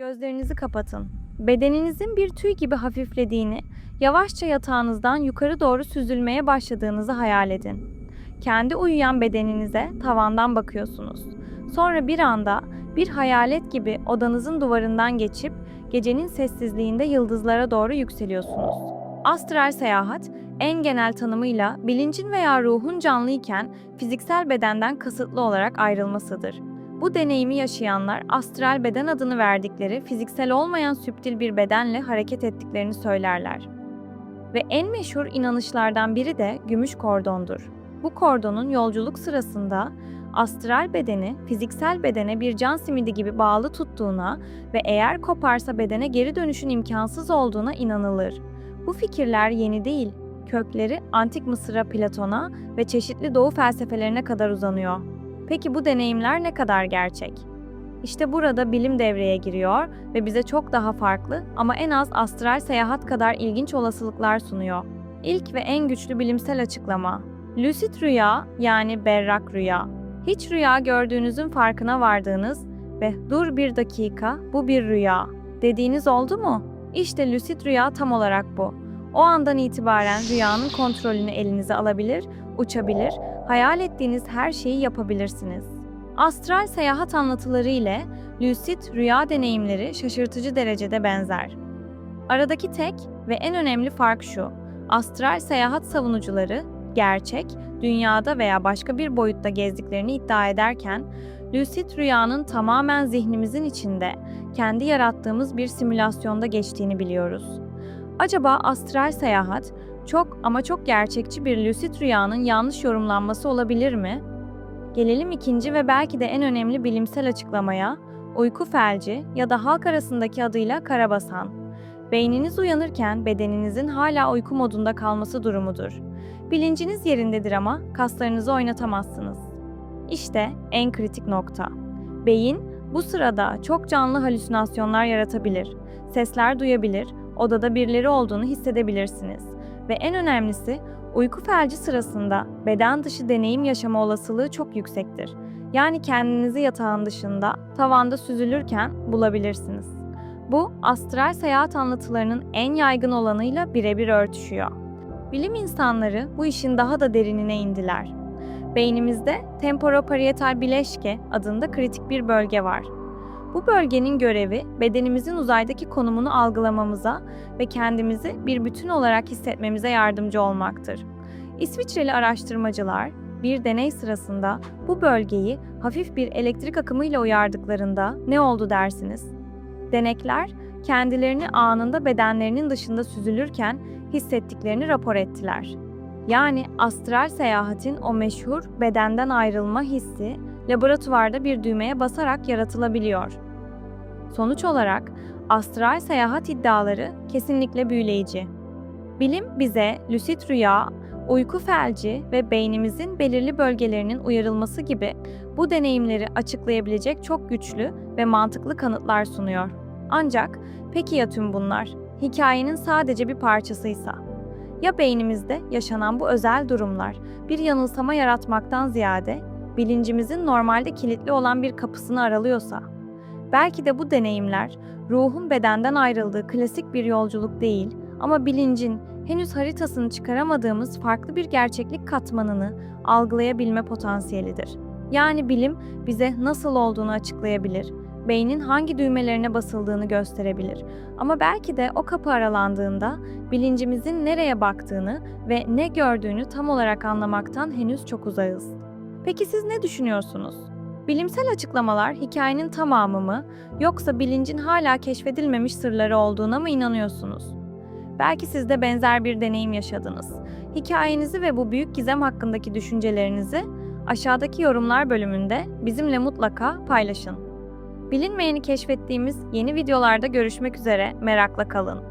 Gözlerinizi kapatın. Bedeninizin bir tüy gibi hafiflediğini, yavaşça yatağınızdan yukarı doğru süzülmeye başladığınızı hayal edin. Kendi uyuyan bedeninize tavandan bakıyorsunuz. Sonra bir anda bir hayalet gibi odanızın duvarından geçip gecenin sessizliğinde yıldızlara doğru yükseliyorsunuz. Astral seyahat, en genel tanımıyla bilincin veya ruhun canlıyken fiziksel bedenden kasıtlı olarak ayrılmasıdır. Bu deneyimi yaşayanlar astral beden adını verdikleri fiziksel olmayan süptil bir bedenle hareket ettiklerini söylerler. Ve en meşhur inanışlardan biri de gümüş kordondur. Bu kordonun yolculuk sırasında astral bedeni fiziksel bedene bir can simidi gibi bağlı tuttuğuna ve eğer koparsa bedene geri dönüşün imkansız olduğuna inanılır. Bu fikirler yeni değil, kökleri antik Mısır'a, Platon'a ve çeşitli doğu felsefelerine kadar uzanıyor. Peki bu deneyimler ne kadar gerçek? İşte burada bilim devreye giriyor ve bize çok daha farklı ama en az astral seyahat kadar ilginç olasılıklar sunuyor. İlk ve en güçlü bilimsel açıklama. Lucid rüya yani berrak rüya. Hiç rüya gördüğünüzün farkına vardığınız ve dur bir dakika bu bir rüya dediğiniz oldu mu? İşte lucid rüya tam olarak bu. O andan itibaren rüyanın kontrolünü elinize alabilir, uçabilir, hayal ettiğiniz her şeyi yapabilirsiniz. Astral seyahat anlatıları ile lucid rüya deneyimleri şaşırtıcı derecede benzer. Aradaki tek ve en önemli fark şu. Astral seyahat savunucuları gerçek, dünyada veya başka bir boyutta gezdiklerini iddia ederken, lucid rüyanın tamamen zihnimizin içinde, kendi yarattığımız bir simülasyonda geçtiğini biliyoruz. Acaba astral seyahat çok ama çok gerçekçi bir lucid rüyanın yanlış yorumlanması olabilir mi? Gelelim ikinci ve belki de en önemli bilimsel açıklamaya, uyku felci ya da halk arasındaki adıyla karabasan. Beyniniz uyanırken bedeninizin hala uyku modunda kalması durumudur. Bilinciniz yerindedir ama kaslarınızı oynatamazsınız. İşte en kritik nokta. Beyin bu sırada çok canlı halüsinasyonlar yaratabilir, sesler duyabilir, odada birileri olduğunu hissedebilirsiniz. Ve en önemlisi uyku felci sırasında beden dışı deneyim yaşama olasılığı çok yüksektir. Yani kendinizi yatağın dışında, tavanda süzülürken bulabilirsiniz. Bu astral seyahat anlatılarının en yaygın olanıyla birebir örtüşüyor. Bilim insanları bu işin daha da derinine indiler. Beynimizde temporoparietal bileşke adında kritik bir bölge var. Bu bölgenin görevi bedenimizin uzaydaki konumunu algılamamıza ve kendimizi bir bütün olarak hissetmemize yardımcı olmaktır. İsviçreli araştırmacılar bir deney sırasında bu bölgeyi hafif bir elektrik akımıyla uyardıklarında ne oldu dersiniz? Denekler kendilerini anında bedenlerinin dışında süzülürken hissettiklerini rapor ettiler. Yani astral seyahatin o meşhur bedenden ayrılma hissi laboratuvarda bir düğmeye basarak yaratılabiliyor. Sonuç olarak astral seyahat iddiaları kesinlikle büyüleyici. Bilim bize lucid rüya, uyku felci ve beynimizin belirli bölgelerinin uyarılması gibi bu deneyimleri açıklayabilecek çok güçlü ve mantıklı kanıtlar sunuyor. Ancak peki ya tüm bunlar? Hikayenin sadece bir parçasıysa? Ya beynimizde yaşanan bu özel durumlar bir yanılsama yaratmaktan ziyade bilincimizin normalde kilitli olan bir kapısını aralıyorsa? Belki de bu deneyimler ruhun bedenden ayrıldığı klasik bir yolculuk değil ama bilincin henüz haritasını çıkaramadığımız farklı bir gerçeklik katmanını algılayabilme potansiyelidir. Yani bilim bize nasıl olduğunu açıklayabilir, beynin hangi düğmelerine basıldığını gösterebilir. Ama belki de o kapı aralandığında bilincimizin nereye baktığını ve ne gördüğünü tam olarak anlamaktan henüz çok uzağız. Peki siz ne düşünüyorsunuz? Bilimsel açıklamalar hikayenin tamamı mı yoksa bilincin hala keşfedilmemiş sırları olduğuna mı inanıyorsunuz? Belki siz de benzer bir deneyim yaşadınız. Hikayenizi ve bu büyük gizem hakkındaki düşüncelerinizi aşağıdaki yorumlar bölümünde bizimle mutlaka paylaşın. Bilinmeyeni keşfettiğimiz yeni videolarda görüşmek üzere merakla kalın.